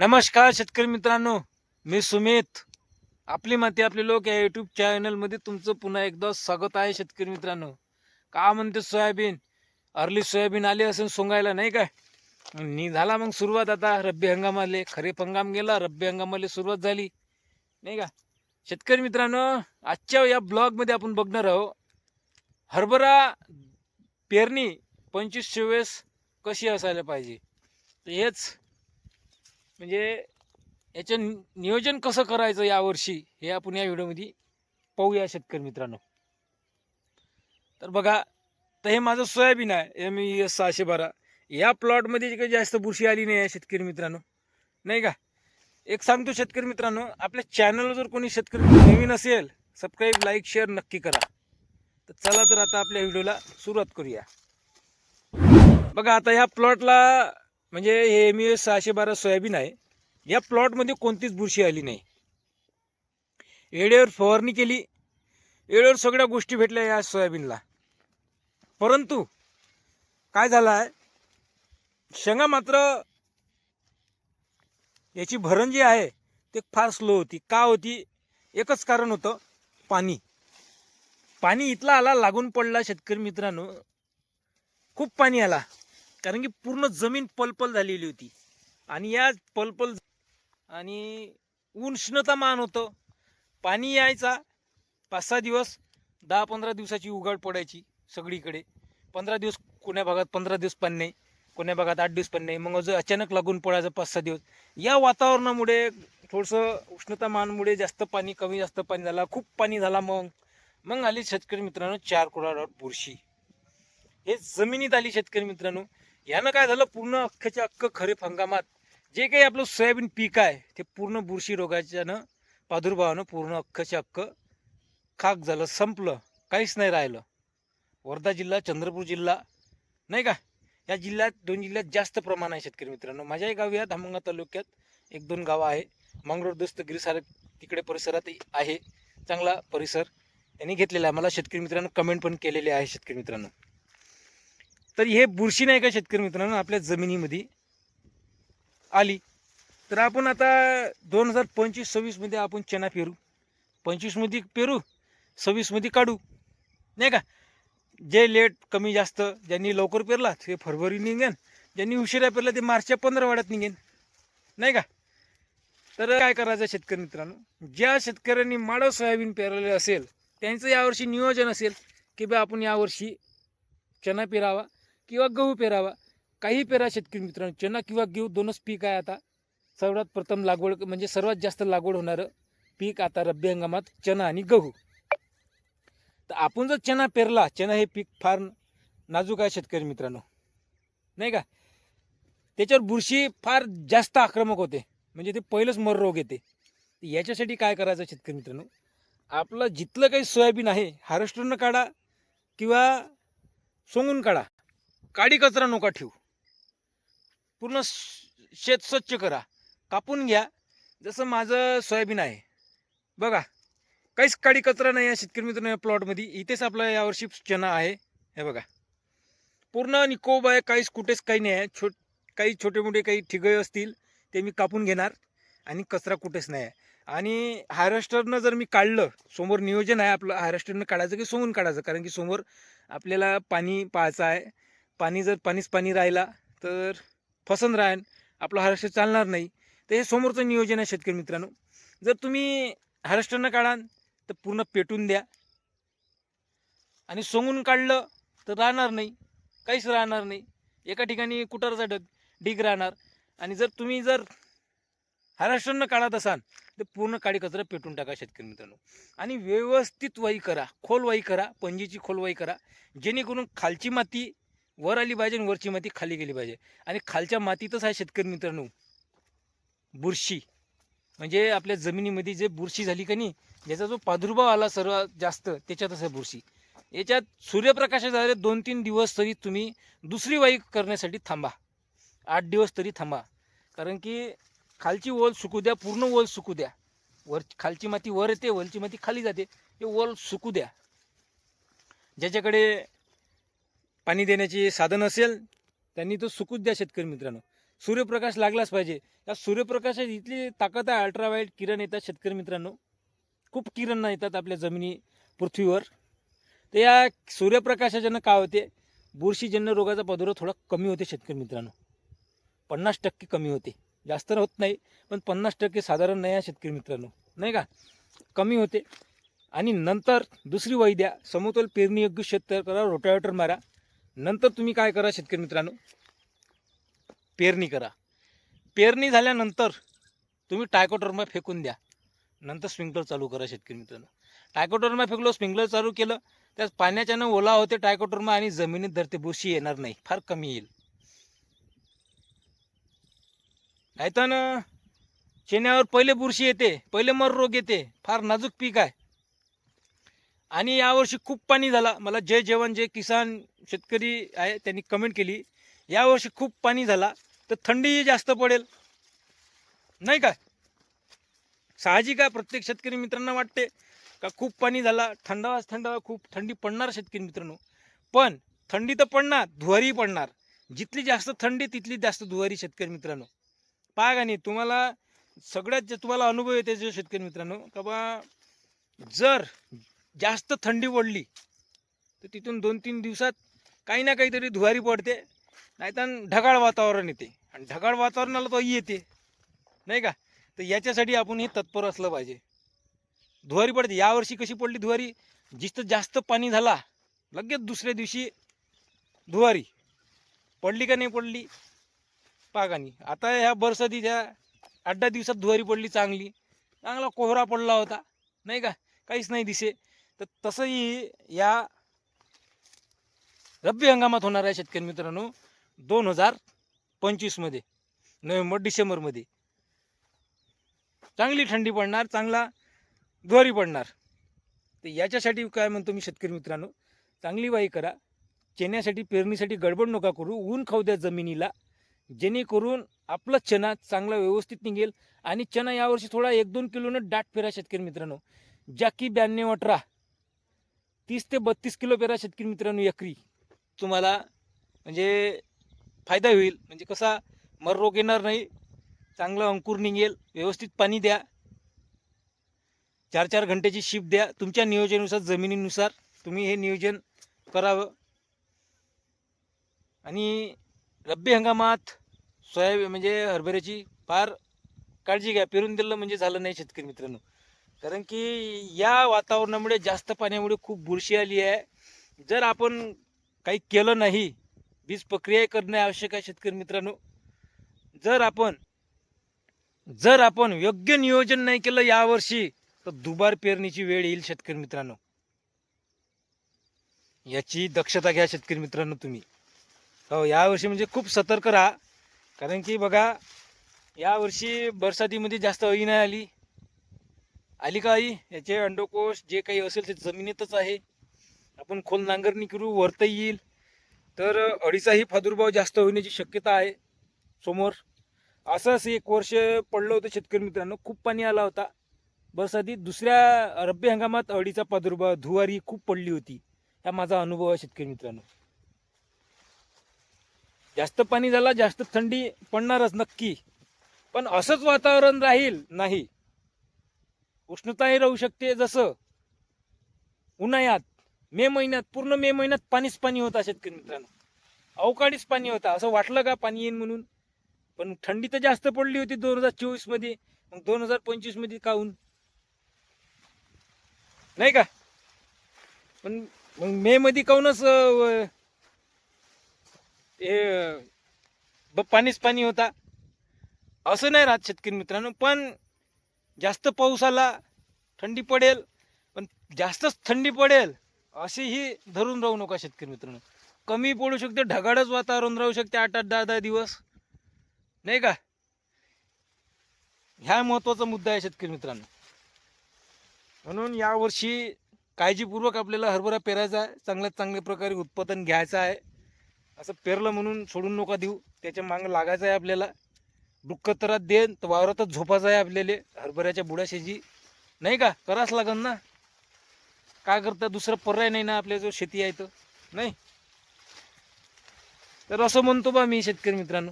नमस्कार शेतकरी मित्रांनो मी सुमित. आपली माती आपले लोक या युट्यूब चॅनलमध्ये तुमचं पुन्हा एकदा स्वागत आहे शेतकरी मित्रांनो. का म्हणते सोयाबीन? अर्ली सोयाबीन आली असेल सोंगायला नाही काय नि झाला मग सुरुवात आता रब्बी हंगामाले. खरीप हंगाम गेला रब्बी हंगामाले सुरुवात झाली. नाही का? शेतकरी मित्रांनो आजच्या या ब्लॉगमध्ये आपण बघणार आहोत हरभरा पेरणी पंचवीस चोवीस कशी असायला पाहिजे? हेच म्हणजे याचं नियोजन कसं करायचं यावर्षी हे आपण या व्हिडिओमध्ये पाहूया शेतकरी मित्रांनो. तर बघा तर हे माझं सोयाबीन आहे एम ई एस सहाशे बारा. या प्लॉटमध्ये काही जास्त बुरशी आली नाही आहे शेतकरी मित्रांनो. नाही का? एक सांगतो शेतकरी मित्रांनो आपल्या चॅनलवर जर कोणी शेतकरी नवीन असेल सबस्क्राईब लाईक शेअर नक्की करा. तर चला तर आता आपल्या व्हिडिओला सुरुवात करूया. बघा आता ह्या प्लॉटला म्हणजे हे एम एस सहाशे बारा सोयाबीन आहे. या प्लॉटमध्ये कोणतीच बुरशी आली नाही. वेळेवर फवारणी केली. वेळेवर सगळ्या गोष्टी भेटल्या या सोयाबीनला. परंतु काय झालं आहे शेंगा मात्र याची भरण जी आहे ते फार स्लो होती. का होती? एकच कारण होतं पाणी. पाणी इथला आला लागून पडला शेतकरी मित्रांनो. खूप पाणी आला. कारण की पूर्ण जमीन पलपल झालेली होती. आणि या पलपल आणि उष्णतामान होतं. पाणी यायचा पाच सहा दिवस दहा पंधरा दिवसाची उघाड पडायची सगळीकडे. पंधरा दिवस कोण्या भागात पंधरा दिवस पाणी नाही कोण्या भागात आठ दिवस पाणी नाही. मग अजून अचानक लागून पडायचं पाच सहा दिवस. या वातावरणामुळे थोडंसं उष्णतामानमुळे जास्त पाणी कमी जास्त पाणी झाला खूप पाणी झाला मग. मग आली शेतकरी मित्रांनो चार कुडावर बुरशी. हे जमिनीत आली शेतकरी मित्रांनो. यानं काय झालं? पूर्ण अख्ख्याच्या अख्ख खरीप हंगामात जे काही आपलं सोयाबीन पीक आहे ते पूर्ण बुरशी रोगाच्यानं प्रादुर्भावानं पूर्ण अख्खच्या अख्ख खाक झालं संपलं काहीच नाही राहिलं. वर्धा जिल्हा चंद्रपूर जिल्हा नाही का? या जिल्ह्यात दोन जिल्ह्यात जास्त प्रमाण आहे शेतकरी मित्रांनो. माझ्याही गावी या धामंगा तालुक्यात एक दोन गावं आहे. मंगळूर दुस्त सारं तिकडे परिसरात आहे. चांगला परिसर त्यांनी घेतलेला आहे. मला शेतकरी मित्रांनो कमेंट पण केलेले आहे शेतकरी मित्रांनो. तर हे बुरशी नाही का शेतकरी मित्रांनो आपल्या जमिनीमध्ये आली. तर आपण आता दोन हजार पंचवीस सव्वीसमध्ये आपण चना पेरू. पंचवीसमध्ये पेरू सव्वीसमध्ये काढू. नाही का? जे लेट कमी जास्त ज्यांनी लवकर पेरला ते फरवरी निघेन. ज्यांनी उशिरा पेरला ते मार्चच्या पंधरा वाड्यात निघेन. नाही का? तर काय करायचं शेतकरी मित्रांनो? ज्या शेतकऱ्यांनी माडव सोयाबीन पेरलेलं असेल त्यांचं यावर्षी नियोजन असेल की बा आपण यावर्षी चना पेरावा. किंवा गहू पेरावा. काही पेरा शेतकरी मित्रांनो. चना किंवा गहू दोनच पीक आहे आता. सर्वात प्रथम लागवड म्हणजे सर्वात जास्त लागवड होणारं पीक आता रब्बी हंगामात चना आणि गहू. तर आपण जर चना पेरला चना हे पीक फार नाजूक आहे शेतकरी मित्रांनो. नाही का? त्याच्यावर बुरशी फार जास्त आक्रमक होते. म्हणजे ते पहिलंच मर रोग येते. याच्यासाठी काय करायचं शेतकरी मित्रांनो? आपलं जिथलं काही सोयाबीन आहे हार्वेस्टरनं काढा किंवा सोंगून काढा. काडी कचरा नका ठेवू. पूर्ण शेत स्वच्छ करा. कापून घ्या. जसं माझं सोयाबीन आहे. बघा काहीच काडी कचरा नाही आहे शेतकरी मित्रांनो या प्लॉटमध्ये इथेच आपला यावर्षी चना आहे. हे बघा. पूर्ण निकोब आहे काहीच कुठेच काही नाही आहे. छोट काही छोटे मोठे काही ठिगळे असतील ते मी कापून घेणार. आणि कचरा कुठेच नाही आहे. आणि हार्वेस्टरनं जर मी काढलं समोर नियोजन आहे आपलं हायरस्टरनं काढायचं की सोमून काढायचं? कारण की समोर आपल्याला पाणी पाहायचं आहे. पाणी जर पाणीच पाणी राहिला तर फसन राहील आपलं हार्वेस्टर चालणार नाही. तर हे समोरचं नियोजन आहे शेतकरी मित्रांनो. जर तुम्ही हार्वेस्टरनं काढाल तर पूर्ण पेटून द्या. आणि सोंगून काढलं तर राहणार नाही काहीच राहणार नाही. एका ठिकाणी कुटारचा डग ढीग राहणार. आणि जर तुम्ही जर हार्वेस्टरनं काढत असाल तर पूर्ण काळी कचरा पेटून टाका शेतकरी मित्रांनो. आणि व्यवस्थित वाई करा खोलवाई करा पंजीची खोलवाई करा. जेणेकरून खालची माती वर आली पाहिजे आणि वरची माती खाली गेली पाहिजे. आणि खालच्या मातीतच आहे शेतकरी मित्रांनो. बुरशी. म्हणजे आपल्या जमिनीमध्ये जे बुरशी झाली का नाही ज्याचा जो प्रादुर्भाव आला सर्वात जास्त त्याच्यातच आहे बुरशी. याच्यात सूर्यप्रकाशात झाले दोन तीन दिवस तरी तुम्ही दुसरी वाई करण्यासाठी थांबा. आठ दिवस तरी थांबा. कारण की खालची ओल सुकू द्या पूर्ण ओल सुकू द्या. वर खालची माती वर येते वरची माती खाली जाते. हे ओल सुकू द्या. ज्याच्याकडे पाणी देण्याचे साधन असेल त्यांनी तो सुकूच द्या शेतकरी मित्रांनो. सूर्यप्रकाश लागलाच पाहिजे. या सूर्यप्रकाशात इथली ताकद आहे अल्ट्रावाईट किरण येतात शेतकरी मित्रांनो. खूप किरण येतात आपल्या जमिनी पृथ्वीवर. तर या सूर्यप्रकाशाच्यानं काय होते? बुरशीजन्य रोगाचा प्रादुर्भाव थोडा कमी होते शेतकरी मित्रांनो. पन्नास टक्के कमी होते. जास्त होत नाही पण पन्नास टक्के साधारण नाही आहे शेतकरी मित्रांनो. नाही का? कमी होते. आणि नंतर दुसरी वैद्या समतोल पेरणी योग्य शेत तयार करा रोटावेटर मारा. नंतर तुम्ही काय करा शेतकरी मित्रांनो? पेरणी करा. पेरणी झाल्यानंतर तुम्ही टायकोटर्मा फेकून द्या. नंतर स्प्रिंकलर चालू करा शेतकरी मित्रांनो. टायकोटर्मा फेकलो स्प्रिंकलर चालू केलं त्यात पाण्याच्यानं ओला होते टायकोटर्मा आणि जमिनीत धरते बुरशी येणार नाही फार कमी येईल. नाही तर चेन्यावर पहिले बुरशी येते पहिले मर रोग येते फार नाजूक पीक आहे. आणि यावर्षी खूप पाणी झाला. मला जे जेवण जे किसान शेतकरी आहे त्यांनी कमेंट केली. यावर्षी खूप पाणी झाला. तर थंडी जास्त पडेल. नाही का? साहजिक आहे प्रत्येक शेतकरी मित्रांना वाटते का खूप पाणी झाला. थंडावाच थंडावा खूप थंडी पडणार शेतकरी मित्रांनो. पण थंडी तर पडणार धुवारी पडणार. जितली जास्त थंडी तितली जास्त धुवारी शेतकरी मित्रांनो. पहा का नाही तुम्हाला सगळ्यात जे तुम्हाला अनुभव येते जे शेतकरी मित्रांनो का बा जर जास्त थंडी पडली तर तिथून दोन तीन दिवसात काही ना काहीतरी धुवारी पडते नाहीतर ढगाळ वातावरण येते. आणि ढगाळ वातावरणाला तो येते नाही का? तर याच्यासाठी आपण हे तत्पर असलं पाहिजे. धुवारी पडते. यावर्षी कशी पडली धुवारी? जिथं जास्त पाणी झाला लगेच दुसऱ्या दिवशी धुवारी. पडली का नाही पडली? पागानी. आता ह्या बरसातीच्या आठ दहा दिवसात धुवारी पडली चांगली. चांगला कोहरा पडला होता नाही का? काहीच नाही दिसे. तर तसंही या रब्बी हंगामात होणार आहे शेतकरी मित्रांनो दोन हजार पंचवीसमध्ये नोव्हेंबर डिसेंबरमध्ये चांगली थंडी पडणार चांगला ज्वारी पडणार. तर याच्यासाठी काय म्हणतो मी शेतकरी मित्रांनो चांगली वाई करा. चेन्यासाठी पेरणीसाठी गडबड नका करू. ऊन खाऊ द्या जमिनीला जेणेकरून आपला चना चांगला व्यवस्थित निघेल. आणि चना यावर्षी थोडा एक दोन किलोनं दाट फिरा शेतकरी मित्रांनो. जॅकी ब्याण्णव अठरा. तीस ते बत्तीस किलो पेरा शेतकरी मित्रांनो एकरी. तुम्हाला म्हणजे फायदा होईल. म्हणजे कसा मर रोग येणार नाही. चांगलं अंकुर निघेल. व्यवस्थित पाणी द्या. चार चार घंट्याची शिफ्ट द्या. तुमच्या नियोजनानुसार जमिनीनुसार तुम्ही हे नियोजन करावं. आणि रब्बी हंगामात सोयाबीन म्हणजे हरभऱ्याची फार काळजी घ्या. पेरून दिलं म्हणजे झालं नाही शेतकरी मित्रांनो. कारण की या वातावरणामुळे जास्त पाण्यामुळे खूप बुरशी आली आहे. जर आपण काही केलं नाही बीज प्रक्रिया करणे आवश्यक आहे शेतकरी मित्रांनो. जर आपण जर आपण योग्य नियोजन नाही केलं यावर्षी तर दुबार पेरणीची वेळ येईल शेतकरी मित्रांनो. याची दक्षता घ्या शेतकरी मित्रांनो तुम्ही. हो यावर्षी म्हणजे खूप सतर्क राहा. कारण की बघा यावर्षी बरसातीमध्ये जास्त अळी नाही आली. आली का आई याचे अंडकोष जे काही असेल ते जमिनीतच आहे. आपण खोल नांगरणी करू वरता येईल. तर अळीचाही प्रादुर्भाव जास्त होण्याची शक्यता आहे समोर. असंच एक वर्ष पडलं होतं शेतकरी मित्रांनो खूप पाणी आला होता. बरसातीत दुसऱ्या रब्बी हंगामात अळीचा प्रादुर्भाव धुवारी खूप पडली होती. हा माझा अनुभव आहे शेतकरी मित्रांनो. जास्त पाणी झाला जास्त थंडी पडणारच नक्की. पण असंच वातावरण राहील नाही. उष्णताही राहू शकते जसं उन्हाळ्यात मे महिन्यात पूर्ण मे महिन्यात पाणीच पाणी होता शेतकरी मित्रांनो. अवकाळीच पाणी होता. असं वाटलं का पाणी येईन म्हणून? पण थंडी तर जास्त पडली होती दोन हजार चोवीसमध्ये मग दोन हजार पंचवीसमध्ये काहून नाही का? पण मग मे मध्ये काहूनच ब- पाणीच पाणी होता? असं नाही राहत शेतकरी मित्रांनो. पण जास्त पाऊस आला थंडी पडेल पण जास्तच थंडी पडेल असेही धरून राहू नका शेतकरी मित्रांनो. कमी पडू शकते ढगाळच वातावरण राहू शकते आठ आठ दहा दहा दिवस. नाही का? ह्या महत्त्वाचा मुद्दा आहे शेतकरी मित्रांनो. म्हणून यावर्षी काळजीपूर्वक आपल्याला हरभरा पेरायचा आहे चांगल्यात चांगल्या प्रकारे उत्पादन घ्यायचं आहे. असं पेरलं म्हणून सोडून नका देऊ त्याच्या मागं लागायचं आहे आपल्याला. डुक्कतरात देन तर वावरातच झोपाच आहे आपल्याला. हरभऱ्याच्या बुडाशेजी. नाही का? करावंच लागन ना. काय करता? दुसरं पर्याय नाही ना आपल्या जो शेती आहे तर. नाही? तर असं म्हणतो बा मी शेतकरी मित्रांनो.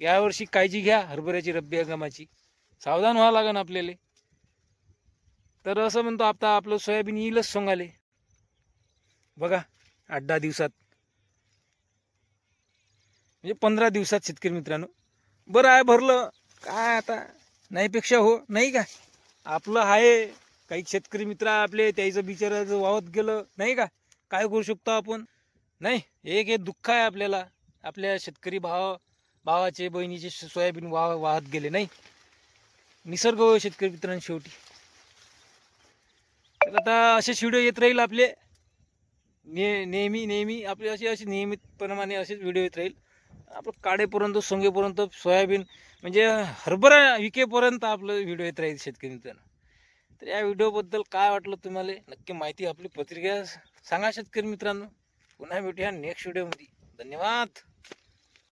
यावर्षी काळजी घ्या हरभऱ्याची रब्बी हंगामाची. सावधान व्हावं लागेल आपल्याला. तर असं म्हणतो आता आपलं सोयाबीन येईलच सोंगाले. बघा आठ दहा दिवसात. म्हणजे पंधरा दिवसात शेतकरी मित्रांनो. बरं आहे भरलं. काय आता? नाहीपेक्षा हो नाही का? आपलं आहे. काही शेतकरी मित्र आपले त्याचं बिचाराचं वाहत गेलं. नाही का? काय करू शकतो आपण? नाही एक हे दुःख आहे आपल्याला. आपल्या शेतकरी भाव भावाचे बहिणीचे सोयाबीन वाह वाहत गेले नाही? निसर्ग हो शेतकरी मित्रांनो शेवटी. तर आता असेच व्हिडिओ येत राहील आपले. ने नेहमी नेहमी आपले असे असे नियमितप्रमाणे असेच व्हिडिओ येत राहील. आपलं काढेपर्यंत सोंगेपर्यंत सोयाबीन म्हणजे हरभरा विकेपर्यंत आपलं व्हिडिओ येत राहील शेतकरी मित्रांनो. तर या व्हिडिओबद्दल काय वाटलं तुम्हाला? नक्की माहिती आपली पत्रिका सांगा शेतकरी मित्रांनो. पुन्हा भेटूया नेक्स्ट व्हिडिओमध्ये धन्यवाद.